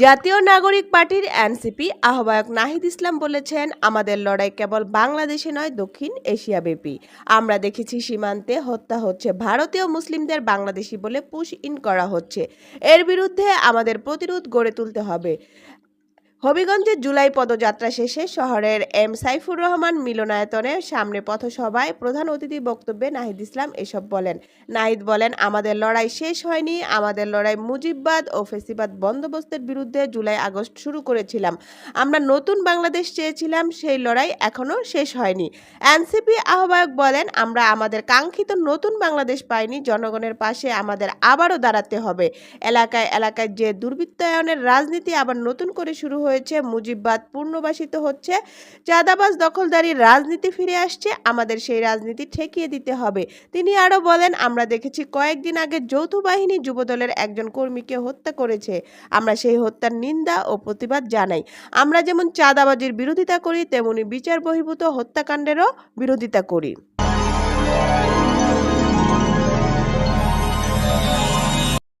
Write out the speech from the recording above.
জাতীয় নাগরিক পার্টির এনসিপি আহ্বায়ক নাহিদ ইসলাম বলেছেন, আমাদের লড়াই কেবল বাংলাদেশে নয়, দক্ষিণ এশিয়াব্যাপী আমরা দেখেছি সীমান্তে হত্যা হচ্ছে ভারতীয় মুসলিমদের বাংলাদেশি বলে পুশ ইন করা হচ্ছে। এর বিরুদ্ধে আমাদের প্রতিরোধ গড়ে তুলতে হবে। হবিগঞ্জে জুলাই পদযাত্রা শেষে শহরের এম সাইফুর রহমান মিলনায়তনের সামনে পথসভায় প্রধান অতিথি বক্তব্যে নাহিদ ইসলাম এসব বলেন। নাহিদ বলেন, আমাদের লড়াই শেষ হয়নি। আমাদের লড়াই মুজিববাদ ও ফেসিবাদ বন্দোবস্তের বিরুদ্ধে জুলাই আগস্ট শুরু করেছিলাম। আমরা নতুন বাংলাদেশ চেয়েছিলাম। সেই লড়াই এখনও শেষ হয়নি। এনসিপি আহ্বায়ক বলেন, আমরা আমাদের কাঙ্ক্ষিত নতুন বাংলাদেশ পাইনি। জনগণের পাশে আমাদের আবারও দাঁড়াতে হবে। এলাকায় এলাকায় যে দুর্বৃত্তায়নের রাজনীতি আবার নতুন করে শুরু হয়েছে, মুজিববাদ পূর্ণবাসিত হচ্ছে, চাঁদাবাজ দখলদারির রাজনীতি ফিরে আসছে, আমাদের সেই রাজনীতি ঠেকিয়ে দিতে হবে। তিনি আরও বলেন, আমরা দেখেছি কয়েকদিন আগে যৌথ বাহিনী যুবদলের একজন কর্মীকে হত্যা করেছে। আমরা সেই হত্যার নিন্দা ও প্রতিবাদ জানাই। আমরা যেমন চাঁদাবাজির বিরোধিতা করি, তেমনি বিচার বহির্ভূত হত্যাকাণ্ডেরও বিরোধিতা করি।